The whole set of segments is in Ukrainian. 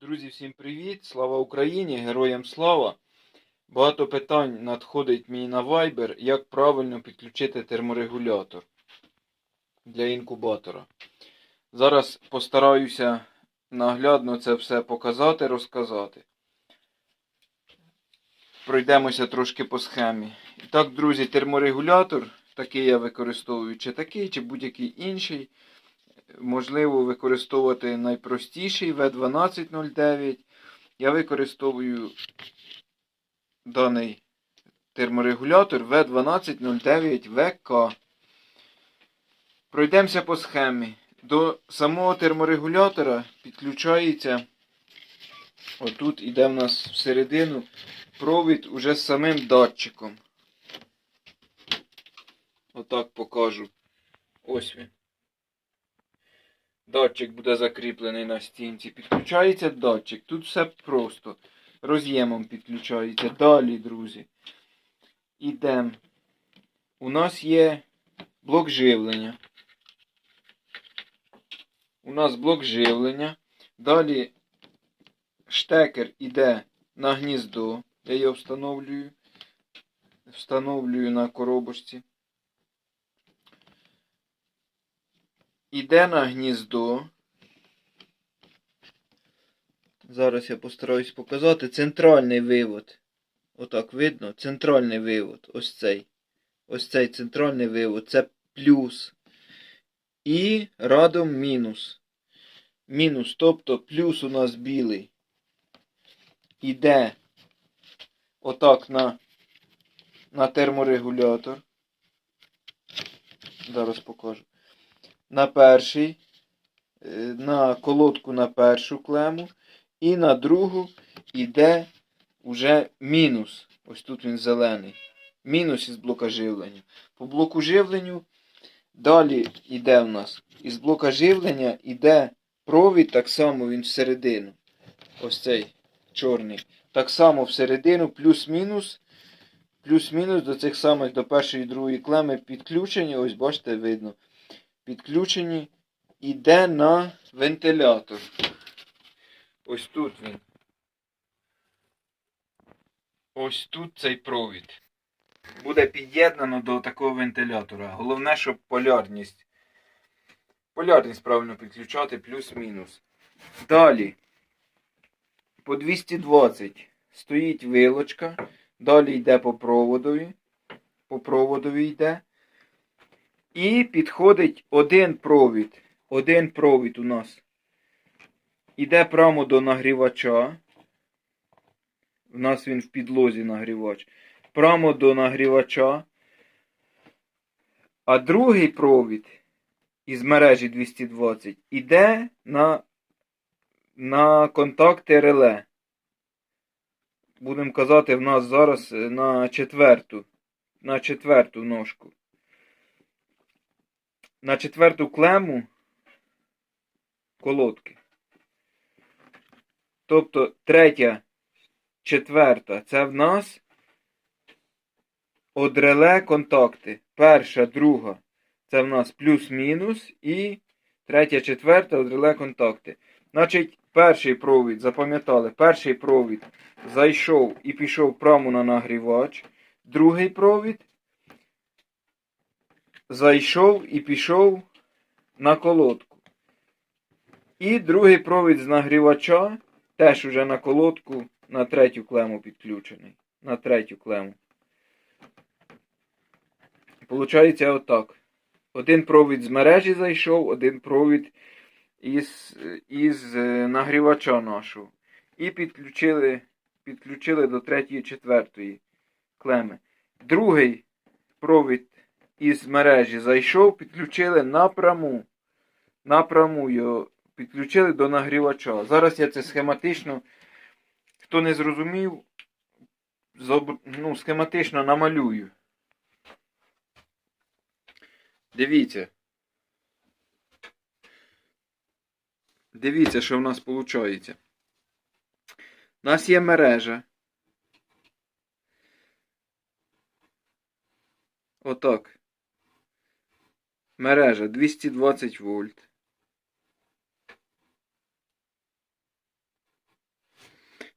Друзі, всім привіт! Слава Україні! Героям слава! Багато питань надходить мені на Viber, як правильно підключити терморегулятор для інкубатора. Зараз постараюся наглядно це все показати, розказати. Пройдемося трошки по схемі. І так, друзі, терморегулятор, такий я використовую, чи такий, чи будь-який інший можливо використовувати найпростіший V1209. Я використовую даний терморегулятор V1209VK. Пройдемося по схемі. До самого терморегулятора підключається. Отут іде в нас всередину провід уже з самим датчиком. Отак покажу. Ось він. Датчик буде закріплений на стінці. Підключається датчик. Тут все просто. Роз'ємом підключається. Далі, друзі. Ідемо. У нас є блок живлення. У нас блок живлення. Далі штекер іде на гніздо. Я його встановлюю. Встановлюю на коробочці. Іде на гніздо. Зараз я постараюсь показати центральний вивод. Отак видно? Центральний вивод. Ось цей. Ось цей центральний вивод. Це плюс. І радом мінус. Мінус. Тобто плюс у нас білий. Іде отак на, на терморегулятор. Зараз покажу на перший, е, на колодку на першу клему, і на другу йде вже мінус. Ось тут він зелений. Мінус із блока живлення. По блоку живленню далі йде в нас. Із блока живлення йде провід, так само він всередину. Ось цей чорний. Так само всередину, плюс-мінус. Плюс-мінус до цих самих до першої і другої клеми підключені. Ось бачите, видно підключені, іде на вентилятор. Ось тут він. Ось тут цей провід. Буде під'єднано до такого вентилятора. Головне, щоб полярність. Полярність правильно підключати, плюс-мінус. Далі. По 220 стоїть вилочка. Далі йде по проводові. По проводові йде. І підходить один провід. Один провід у нас. Іде прямо до нагрівача. У нас він в підлозі нагрівач. Прямо до нагрівача. А другий провід із мережі 220 іде на, на контакти реле. Будемо казати, в нас зараз на четверту. На четверту ножку на четверту клему колодки. Тобто третя, четверта це в нас одреле контакти. Перша, друга це в нас плюс-мінус і третя, четверта одреле контакти. Значить, перший провід, запам'ятали, перший провід зайшов і пішов прямо на нагрівач. Другий провід зайшов і пішов на колодку. І другий провід з нагрівача теж уже на колодку на третю клему підключений. На третю клему. Получається отак. Один провід з мережі зайшов, один провід із із е, нагрівача нашого. І підключили підключили до третьої, четвертої клеми. Другий провід із мережі зайшов, підключили напряму. Напряму його підключили до нагрівача. Зараз я це схематично, хто не зрозумів, ну, схематично намалюю. Дивіться. Дивіться, що в нас виходить. У нас є мережа. Отак. Мережа 220 вольт.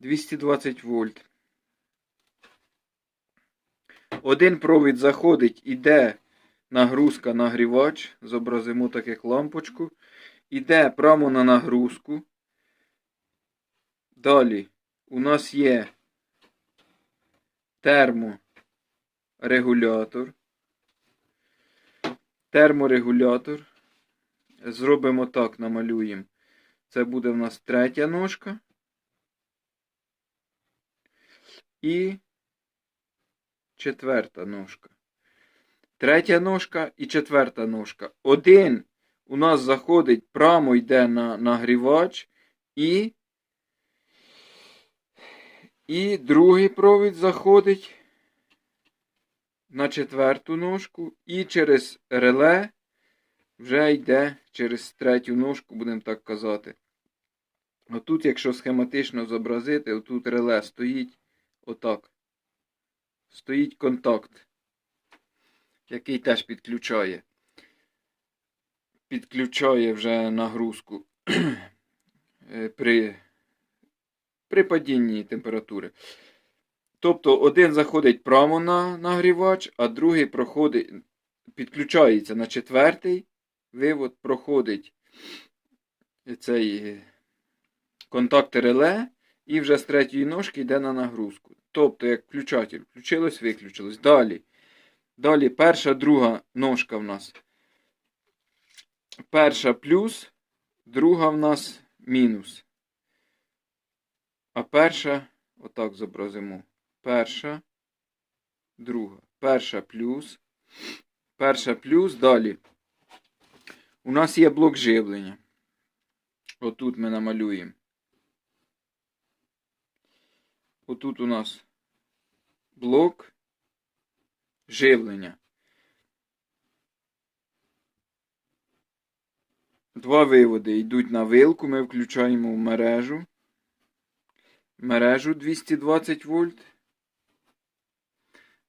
220 вольт. Один провід заходить, іде нагрузка нагрівач. Зобразимо так як лампочку. Іде прямо на нагрузку. Далі у нас є терморегулятор. Терморегулятор. Зробимо так, намалюємо. Це буде в нас третя ножка. І четверта ножка. Третя ножка і четверта ножка. Один у нас заходить, прямо йде на нагрівач, і, і другий провід заходить на четверту ножку, і через реле вже йде через третю ножку, будемо так казати. Отут, якщо схематично зобразити, отут реле стоїть отак. Стоїть контакт, який теж підключає. Підключає вже нагрузку при, при падінні температури. Тобто один заходить прямо на нагрівач, а другий проходить, підключається на четвертий вивод, проходить цей е, контакт реле і вже з третьої ножки йде на нагрузку. Тобто, як включатель, включилось, виключилось. Далі. Далі перша, друга ножка в нас. Перша плюс, друга в нас мінус. А перша, отак зобразимо. Перша, друга. Перша плюс. Перша плюс. Далі. У нас є блок живлення. Отут ми намалюємо. Отут у нас блок живлення. Два виводи йдуть на вилку, ми включаємо в мережу. Мережу 220 вольт.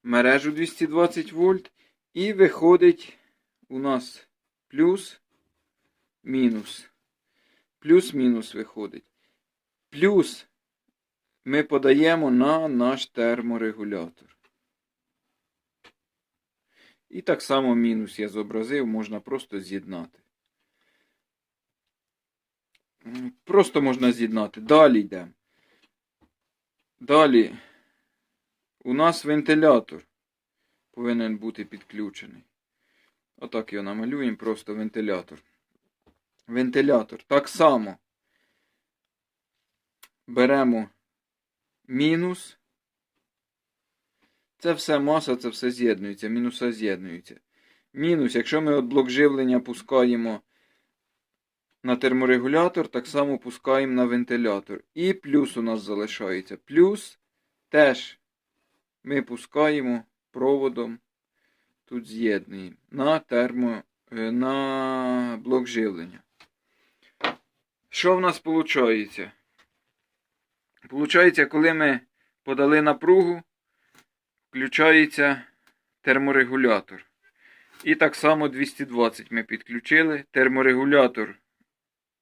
Мережу 220 вольт. І виходить у нас плюс, мінус. Плюс-мінус виходить. Плюс ми подаємо на наш терморегулятор. І так само мінус я зобразив, можна просто з'єднати. Просто можна з'єднати. Далі йдемо. Далі у нас вентилятор повинен бути підключений. Отак його намалюємо, просто вентилятор. Вентилятор. Так само беремо мінус. Це все маса, це все з'єднується, мінуса з'єднуються. Мінус, якщо ми от блок живлення пускаємо на терморегулятор, так само пускаємо на вентилятор. І плюс у нас залишається. Плюс теж ми пускаємо проводом, тут з'єднуємо на термо, е, на блок живлення. Що в нас виходить? Получається, коли ми подали напругу, включається терморегулятор. І так само 220 ми підключили. Терморегулятор.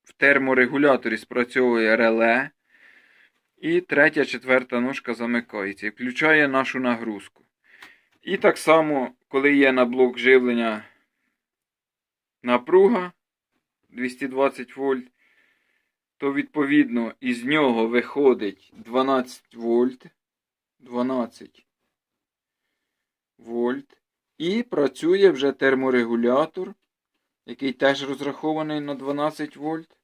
В терморегуляторі спрацьовує реле. І третя, четверта ножка замикається і включає нашу нагрузку. І так само, коли є на блок живлення напруга 220 вольт, то відповідно із нього виходить 12 вольт. 12 вольт. І працює вже терморегулятор, який теж розрахований на 12 вольт.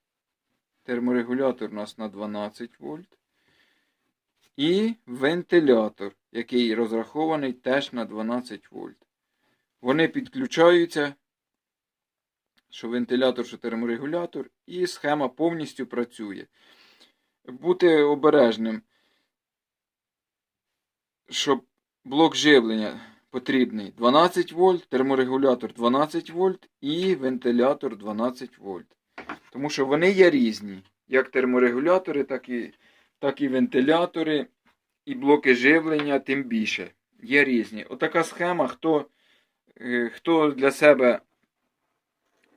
Терморегулятор у нас на 12 вольт. І вентилятор, який розрахований теж на 12 вольт. Вони підключаються, що вентилятор, що терморегулятор, і схема повністю працює. Бути обережним, щоб блок живлення потрібний 12 вольт, терморегулятор 12 вольт і вентилятор 12 вольт. Тому що вони є різні. Як терморегулятори, так і, так і вентилятори, і блоки живлення, тим більше. Є різні. Отака схема, хто, е, хто для себе,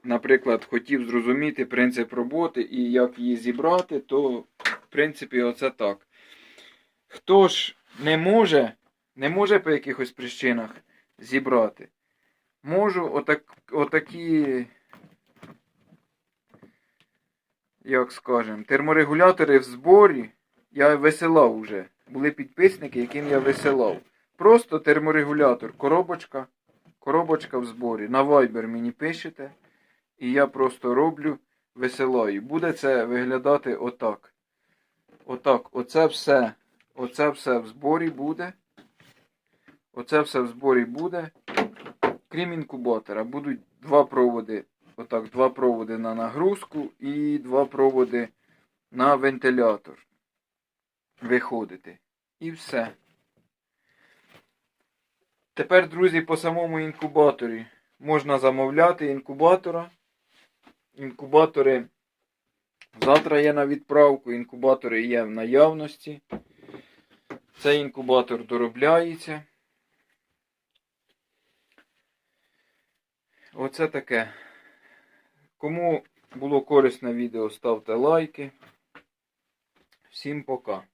наприклад, хотів зрозуміти принцип роботи і як її зібрати, то, в принципі, оце так. Хто ж не може, не може по якихось причинах зібрати, можу отак, отакі, як скажем, терморегулятори в зборі я висилав уже. Були підписники, яким я висилав. Просто терморегулятор, коробочка, коробочка в зборі. На Viber мені пишете, і я просто роблю, висилаю. Буде це виглядати отак. Отак, оце все. Оце все в зборі буде. Оце все в зборі буде. Крім інкубатора, будуть два проводи. Отак, два проводи на нагрузку і два проводи на вентилятор. Виходити. І все. Тепер, друзі, по самому інкубаторі можна замовляти інкубатора. Інкубатори завтра є на відправку, інкубатори є в наявності. Цей інкубатор доробляється. Оце таке. Кому було корисне відео, ставте лайки. Всім пока.